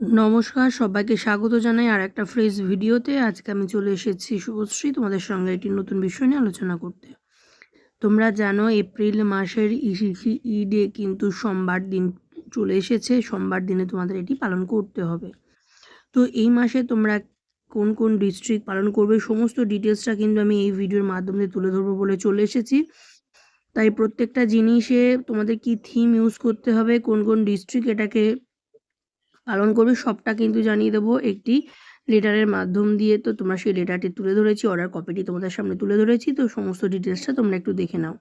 নমস্কার, সবাইকে স্বাগত জানাই আর একটা ফ্রেশ ভিডিওতে। আজকে আমি চলে এসেছি শুভশ্রী, তোমাদের সঙ্গে একটি নতুন বিষয় নিয়ে আলোচনা করতে। তোমরা জানো, এপ্রিল মাসের ই ডে কিন্তু সোমবার দিন চলে এসেছে, সোমবার দিনে তোমাদের এটি পালন করতে হবে। তো এই মাসে তোমরা কোন কোন ডিস্ট্রিক্ট পালন করবে, সমস্ত ডিটেলসটা কিন্তু আমি এই ভিডিওর মাধ্যমে তুলে ধরবো বলে চলে এসেছি। তাই প্রত্যেকটা জিনিসে তোমাদের কি থিম ইউজ করতে হবে, কোন কোন ডিস্ট্রিক্ট এটাকে পালন করবে, সবটা কিন্তু জানিয়ে দেবো একটি লেটারের মাধ্যম দিয়ে। তো তোমরা সেই লেটারটি তুলে ধরেছি অর্ডার কপিটি তোমাদের সামনে তুলে ধরেছি, তো সমস্ত ডিটেলসটা তোমরা একটু দেখে নাও।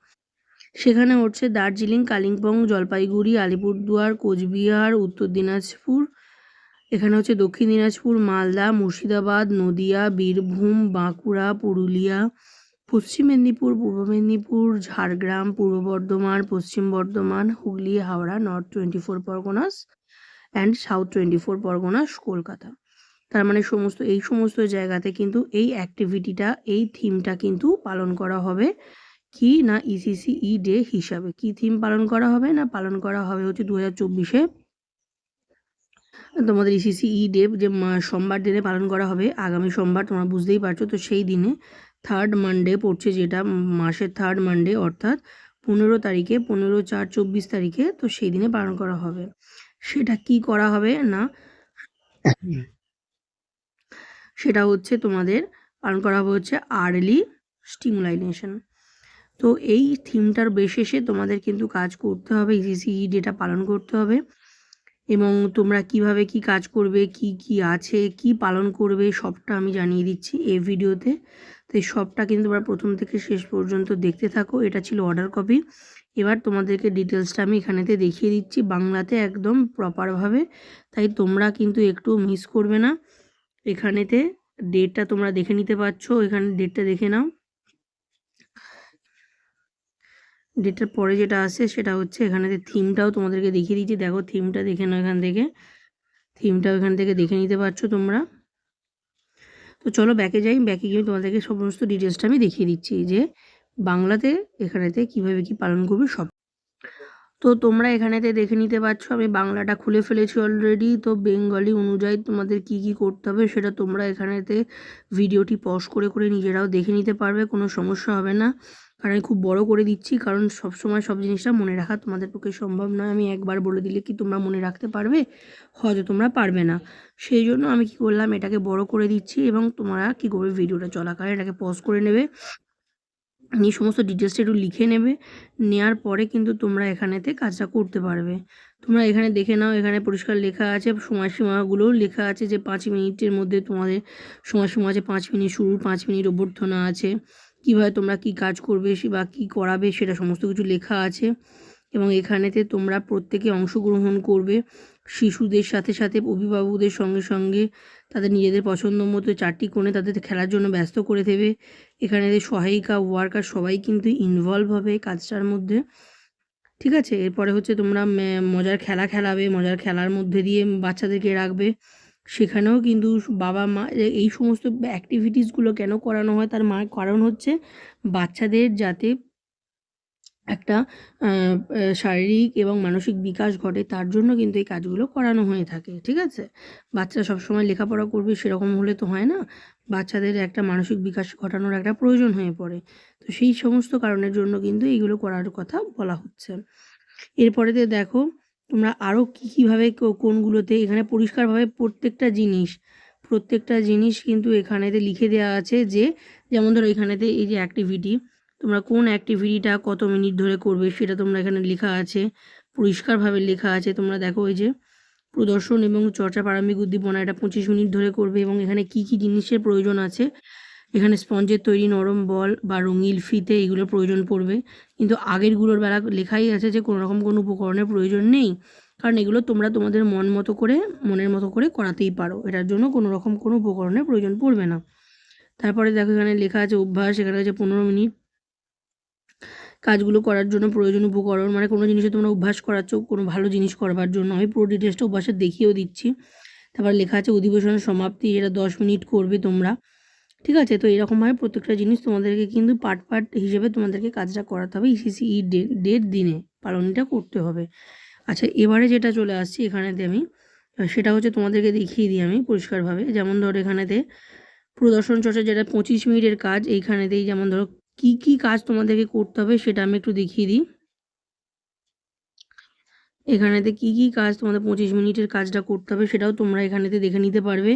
সেখানে হচ্ছে দার্জিলিং, কালিম্পং, জলপাইগুড়ি, আলিপুরদুয়ার, কোচবিহার, উত্তর দিনাজপুর, এখানে হচ্ছে দক্ষিণ দিনাজপুর, মালদা, মুর্শিদাবাদ, নদিয়া, বীরভূম, বাঁকুড়া, পুরুলিয়া, পশ্চিম মেদিনীপুর, পূর্ব মেদিনীপুর, ঝাড়গ্রাম, পূর্ব বর্ধমান, পশ্চিম Bardhaman, Hooghly, Howrah, north twenty four, Parganas. And south twenty four Pargana Kolkata তার মানে সমস্ত, এই সমস্ত জায়গাতে কিন্তু এই অ্যাক্টিভিটিটা এই থিমটা কিন্তু পালন করা হবে কি না ইসিসি ই ডে হিসাবে। কি থিম পালন করা হবে না পালন করা হবে হচ্ছে দু হাজার চব্বিশে? তোমাদের ইসিসি ই ডে যে সোমবার দিনে পালন করা হবে, আগামী সোমবার তোমরা বুঝতেই পারছ, তো সেই দিনে থার্ড মানডে পড়ছে যেটা, মাসের থার্ড মানডে অর্থাৎ পনেরো তারিখে, পনেরো চার চব্বিশ তারিখে তো সেই দিনে পালন করা হবে। সেটা কি করা হবে না? সেটা হচ্ছে তোমাদের পালন করা হবে হচ্ছে আর্লি স্টিমুলাইনেশন তো এই থিমটার বেশেষে তোমাদের কিন্তু কাজ করতে হবে ইসিসি ডেটা পালন করতে হবে। এবং তোমরা কীভাবে কি কাজ করবে, কি কি আছে, কি পালন করবে, সবটা আমি জানিয়ে দিচ্ছি এই ভিডিওতে তো। সবটা কিন্তু তোমরা প্রথম থেকে শেষ পর্যন্ত দেখতে থাকো। এটা ছিল অর্ডার কপি এবার তোমাদেরকে ডিটেলসটা আমি এখানেতে দেখিয়ে দিচ্ছি। বাংলাতে একদম প্রপারভাবে তাই তোমরা কিন্তু একটু মিস করবে না। এখানেতে ডেটটা তোমরা দেখে নিতে পারছ। এখানে ডেটটা দেখে নাও। ডেটটার পরে যেটা আসে সেটা হচ্ছে এখানেতে থিমটাও তোমাদেরকে দেখিয়ে দিচ্ছি। দেখো থিমটা দেখে নাও এখান থেকে। থিমটাও এখান থেকে দেখে নিতে পারছ তোমরা। তো চলো ব্যাকে যাই। ব্যাকে গিয়ে তোমাদেরকে সমস্ত ডিটেলসটা আমি দেখিয়ে দিচ্ছি। যে বাংলাতে এখানেতে কীভাবে কি পালন করবে সব। তো তোমরা এখানেতে দেখে নিতে পারছ, আমি বাংলাটা খুলে ফেলেছি অলরেডি তো বেঙ্গলি অনুযায়ী তোমাদের কি কি করতে হবে সেটা তোমরা এখানেতে ভিডিওটি পজ করে করে নিজেরাও দেখে নিতে পারবে, কোনো সমস্যা হবে না। কারণ আমি খুব বড় করে দিচ্ছি, কারণ সব সময় সব জিনিসটা মনে রাখা তোমাদের পক্ষে সম্ভব নয়। আমি একবার বলে দিলে কি তোমরা মনে রাখতে পারবে, হয়তো তোমরা পারবে না। সেই জন্য আমি কি করলাম, এটাকে বড় করে দিচ্ছি এবং তোমরা কি করবে ভিডিওটা চলাকালীন এটাকে পজ করে নেবে। নিয়ে সমস্ত ডিটেলসটা একটু লিখে নেবে। নেওয়ার পরে কিন্তু তোমরা এখানেতে কাজটা করতে পারবে। তোমরা এখানে দেখে নাও, এখানে পরিষ্কার লেখা আছে, সময়সীমাগুলোও লেখা আছে যে পাঁচ মিনিটের মধ্যে তোমাদের সময়সীমা আছে, পাঁচ মিনিট শুরু, পাঁচ মিনিট অভ্যর্থনা আছে, কীভাবে তোমরা কি কাজ করবে বা কি করাবে, সেটা সমস্ত কিছু লেখা আছে। এবং এখানেতে তোমরা প্রত্যেকে অংশগ্রহণ করবে। শিশুদের সাথে সাথে অভিভাবকদের সঙ্গে সঙ্গে তাদের নিজেদের পছন্দ মতো চারটি কোণে তাদের খেলার জন্য ব্যস্ত করে দেবে। এখানে যে সহায়িকা ওয়ার্কার সবাই কিন্তু ইনভলভ হবে কাজটার মধ্যে। ঠিক আছে? এরপরে হচ্ছে তোমরা মজার খেলা খেলাবে, মজার খেলার মধ্যে দিয়ে বাচ্চাদেরকে রাখবে। সেখানেও কিন্তু বাবা মা এই সমস্ত অ্যাক্টিভিটিসগুলো কেন করানো হয়? তার মা, কারণ হচ্ছে বাচ্চাদের যাতে একটা শারীরিক এবং মানসিক বিকাশ ঘটে তার জন্য কিন্তু এই কাজগুলো করানো হয়ে থাকে, ঠিক আছে? বাচ্চারা সবসময় লেখাপড়া করবে সেরকম হলে তো হয় না। বাচ্চাদের একটা মানসিক বিকাশ ঘটানোর একটা প্রয়োজন হয়ে পড়ে। তো সেই সমস্ত কারণের জন্য কিন্তু এইগুলো করার কথা বলা হচ্ছে। এরপরেতে দেখো, তোমরা আরও কী, কীভাবে কোনগুলোতে, এখানে পরিষ্কারভাবে প্রত্যেকটা জিনিস প্রত্যেকটা জিনিস কিন্তু এখানেতে লিখে দেওয়া আছে যে, যেমন ধরো এখানেতে এই যে অ্যাক্টিভিটি তোমরা কোন অ্যাক্টিভিটিটা কত মিনিট ধরে করবে সেটা তোমরা এখানে লেখা আছে, পরিষ্কারভাবে লেখা আছে। তোমরা দেখো ওই যে প্রদর্শন এবং চর্চা প্রারম্ভিক উদ্দীপনা, এটা পঁচিশ মিনিট ধরে করবে এবং এখানে কি কি জিনিসের প্রয়োজন আছে? এখানে স্পঞ্জের তৈরি নরম বল বা রঙিল ফিতে এগুলোর প্রয়োজন পড়বে। কিন্তু আগেরগুলোর বেলা লেখাই আছে যে কোনো রকম কোনো উপকরণের প্রয়োজন নেই। কারণ এগুলো তোমরা তোমাদের মন মতো করে, মনের মতো করে করাতেই পারো। এটার জন্য কোনো রকম কোনো উপকরণের প্রয়োজন পড়বে না। তারপরে দেখো এখানে লেখা আছে অভ্যাস, এখানে আছে পনেরো মিনিট কাজগুলো করার জন্য প্রয়োজন উপকরণ মানে কোনো জিনিসে তোমরা অভ্যাস করাচ্ছ, কোনো ভালো জিনিস করবার জন্য। আমি পুরো ডিটেলসটা অভ্যাসের দেখিয়েও দিচ্ছি। তারপর লেখা আছে অধিবেশনের সমাপ্তি এটা দশ মিনিট করবে তোমরা। ঠিক আছে? তো এরকমভাবে প্রত্যেকটা জিনিস তোমাদেরকে কিন্তু পার্ট পার্ট হিসেবে তোমাদেরকে কাজটা করাতে হবে ইসিসি ই ডেট দিনে। পালনটা করতে হবে। আচ্ছা এবারে যেটা চলে আসছি এখানেতে আমি সেটা হচ্ছে তোমাদেরকে দেখিয়ে দিই আমি পরিষ্কারভাবে। যেমন ধরো এখানেতে প্রদর্শন চর্চা যেটা পঁচিশ মিনিটের কাজ, এইখানেতেই যেমন ধরো কি কি কাজ তোমাদেরকে করতে হবে সেটা আমি একটু দেখিয়ে দিই। এখানেতে কি কি কাজ তোমাদের পঁচিশ মিনিটের কাজটা করতে হবে সেটাও তোমরা এখানেতে দেখে নিতে পারবে।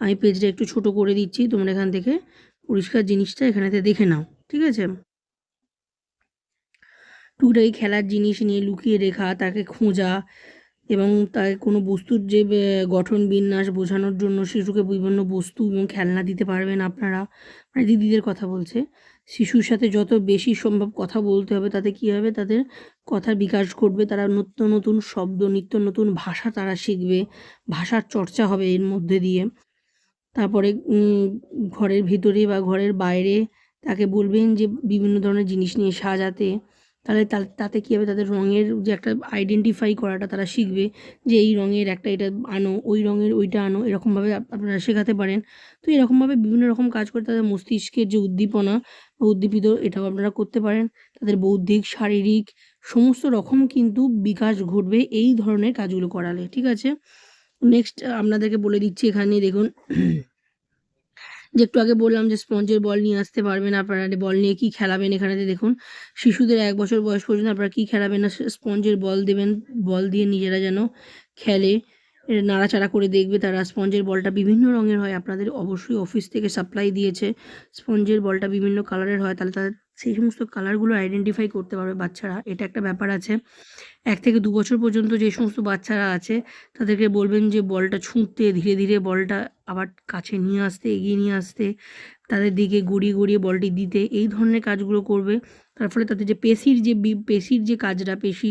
আমি পেজটা একটু ছোট করে দিচ্ছি, তোমরা এখান থেকে পরিষ্কার জিনিসটা এখানেতে দেখে নাও, ঠিক আছে? টুকটাকি খেলার জিনিস নিয়ে লুকিয়ে রেখা, তাকে খোঁজা এবং তার কোনো বস্তুর যে গঠন বিন্যাস বোঝানোর জন্য শিশুকে বিভিন্ন বস্তু এবং খেলনা দিতে পারবেন আপনারা। মানে দিদিদের কথা বলছে। শিশুর সাথে যত বেশি সম্ভব কথা বলতে হবে, তাতে কী হবে? তাদের কথার বিকাশ ঘটবে, তারা নিত্য নতুন শব্দ, নিত্য নতুন ভাষা তারা শিখবে, ভাষার চর্চা হবে এর মধ্যে দিয়ে। তারপরে ঘরের ভিতরে বা ঘরের বাইরে তাকে বলবেন যে, বিভিন্ন ধরনের জিনিস নিয়ে সাজাতে। তাহলে তাতে কী হবে? তাদের রঙের যে একটা আইডেন্টিফাই করাটা তারা শিখবে যে, এই রঙের একটা এটা আনো, ওই রঙের ওইটা আনো, এরকমভাবে আপনারা শেখাতে পারেন। তো এরকমভাবে বিভিন্ন রকম কাজ করে তাদের মস্তিষ্কের যে উদ্দীপনা উদ্দীপিত এটাও আপনারা করতে পারেন। তাদের বৌদ্ধিক, শারীরিক সমস্ত রকম কিন্তু বিকাশ ঘটবে এই ধরনের কাজগুলো করালে, ঠিক আছে? নেক্সট আপনাদেরকে বলে দিচ্ছি এখানে দেখুন, যে একটু আগে বললাম যে স্পঞ্জের বল নিয়ে আসতে পারবেন আপনারা বল নিয়ে কী খেলাবেন এখানেতে দেখুন, শিশুদের এক বছর বয়স পর্যন্ত আপনারা কী খেলাবেন না, স্পঞ্জের বল দেবেন, বল দিয়ে নিজেরা যেন খেলে। নাড়াচাড়া করে দেখবে তারা স্পঞ্জের বলটা বিভিন্ন রঙের হয়। আপনাদের অবশ্যই অফিস থেকে সাপ্লাই দিয়েছে। স্পঞ্জের বলটা বিভিন্ন কালারের হয়। তাহলে তাদের সেই সমস্ত কালারগুলো আইডেন্টিফাই করতে পারবে বাচ্চারা। এটা একটা ব্যাপার আছে। এক থেকে দু বছর পর্যন্ত যে সমস্ত বাচ্চারা আছে, তাদেরকে বলবেন যে, বলটা ছুঁতে ধীরে ধীরে বলটা আবার কাছে নিয়ে আসতে, এগিয়ে নিয়ে আসতে, তাদের দিকে গড়িয়ে গড়িয়ে বলটি দিতে। এই ধরনের কাজগুলো করবে। তার ফলে তাদের যে পেশির যে পেশির যে কাজটা, পেশি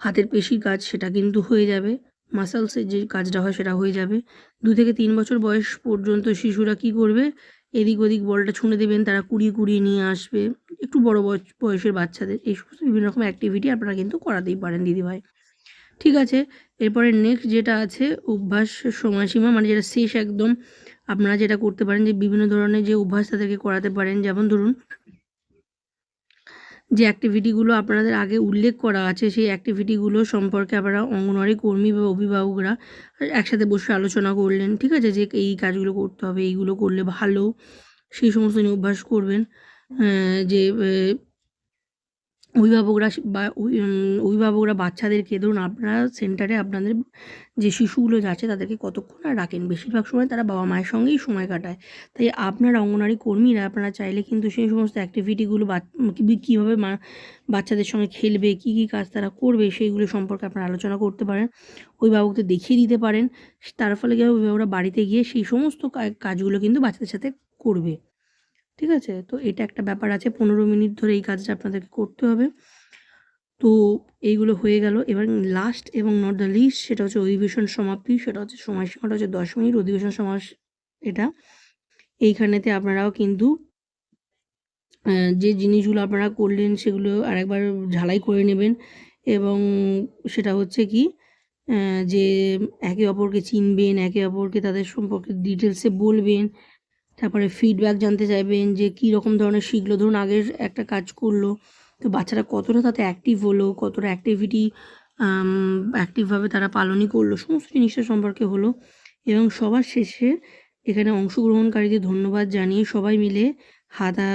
হাতের পেশির কাজ সেটা কিন্তু হয়ে যাবে। মাসালসের যে কাজটা হয় সেটা হয়ে যাবে। দু থেকে তিন বছর বয়স পর্যন্ত শিশুরা কি করবে? এদিক ওদিক বলটা ছুঁড়ে দেবেন, তারা কুড়িয়ে কুড়িয়ে নিয়ে আসবে। একটু বড় বয়সের বাচ্চাদের, এই সমস্ত বিভিন্ন রকম অ্যাক্টিভিটি আপনারা কিন্তু করাতেই পারেন দিদিভাই। ঠিক আছে, এরপরে নেক্সট যেটা আছে, অভ্যাস সময়সীমা মানে যেটা শেষ একদম, আপনারা যেটা করতে পারেন যে বিভিন্ন ধরনের যে অভ্যাস তাদেরকে করাতে পারেন। যেমন ধরুন যে অ্যাক্টিভিটিগুলো আপনাদের আগে উল্লেখ করা আছে, সেই অ্যাক্টিভিটিগুলো সম্পর্কে আপনারা অঙ্গনওয়াড়ি কর্মী বা অভিভাবকরা একসাথে বসে আলোচনা করলেন, ঠিক আছে? যে এই কাজগুলো করতে হবে, এইগুলো করলে ভালো, সেই সমস্ত নিয়ে অভ্যাস করবেন। যে অভিভাবকরা বা অভিভাবকরা বাচ্চাদেরকে, ধরুন আপনারা সেন্টারে আপনাদের যে শিশুগুলো যাচ্ছে তাদেরকে কতক্ষণ আর রাখেন? বেশিরভাগ সময় তারা বাবা মায়ের সঙ্গেই সময় কাটায়। তাই আপনারা অঙ্গনারী কর্মীরা আপনারা চাইলে কিন্তু সেই সমস্ত অ্যাক্টিভিটিগুলো কীভাবে মা, বাচ্চাদের সঙ্গে খেলবে, কী কী কাজ তারা করবে সেইগুলো সম্পর্কে আপনারা আলোচনা করতে পারেন। অভিভাবকদের দেখিয়ে দিতে পারেন। তার ফলে কী অভিভাবকরা বাড়িতে গিয়ে সেই সমস্ত কাজগুলো কিন্তু বাচ্চাদের সাথে করবে। ঠিক আছে? তো এটা একটা ব্যাপার আছে, পনেরো মিনিট ধরে এই কাজটা আপনাদেরকে করতে হবে। তো এইগুলো হয়ে গেল। এবার লাস্ট এবং নট দ্য লিস্ট সেটা হচ্ছে অধিবেশন সমাপ্তি, সেটা হচ্ছে সময়সীমাটা হচ্ছে দশ মিনিট, অধিবেশন সমাস এটা। এইখানেতে আপনারাও কিন্তু যে জিনিসগুলো আপনারা করলেন সেগুলো আরেকবার ঝালাই করে নেবেন এবং সেটা হচ্ছে কি যে একে অপরকে চিনবেন, একে অপরকে তাদের সম্পর্কে ডিটেলসে বলবেন তারপরে ফিডব্যাক জানতে চাইবেন যে কী রকম ধরনের শিখলো ধরুন আগের একটা কাজ করল, তো বাচ্চারা কতটা তাতে অ্যাক্টিভ হলো, কতটা অ্যাক্টিভিটি অ্যাক্টিভভাবে তারা পালনই করল, সমস্ত জিনিসটা সম্পর্কে হলো। এবং সবার শেষে এখানে অংশগ্রহণকারীদের ধন্যবাদ জানিয়ে সবাই মিলে হাতা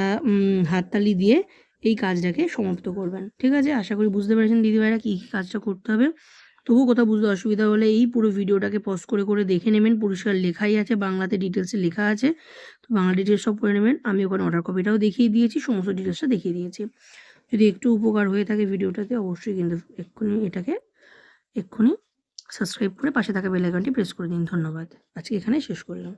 হাততালি দিয়ে এই কাজটাকে সমাপ্ত করবেন। ঠিক আছে? আশা করি বুঝতে পেরেছেন দিদিভাইরা কী কী কাজটা করতে হবে। তবুও কোথাও বুঝতে অসুবিধা হলে এই পুরো ভিডিওটাকে পজ করে করে দেখে নেবেন। পরিষ্কার লেখাই আছে, বাংলাতে ডিটেলসে লেখা আছে। তো বাংলা ডিটেলস সব করে নেবেন। আমি ওখানে অর্ডার কপিটাও দেখিয়ে দিয়েছি, সমস্ত ডিটেলসটা দেখিয়ে দিয়েছি। যদি একটু উপকার হয়ে থাকে ভিডিওটাতে, অবশ্যই কিন্তু এক্ষুনি এটাকে, এক্ষুনি সাবস্ক্রাইব করে পাশে থাকা বেলাইকনটি প্রেস করে দিন। ধন্যবাদ। আজকে এখানে শেষ করলাম।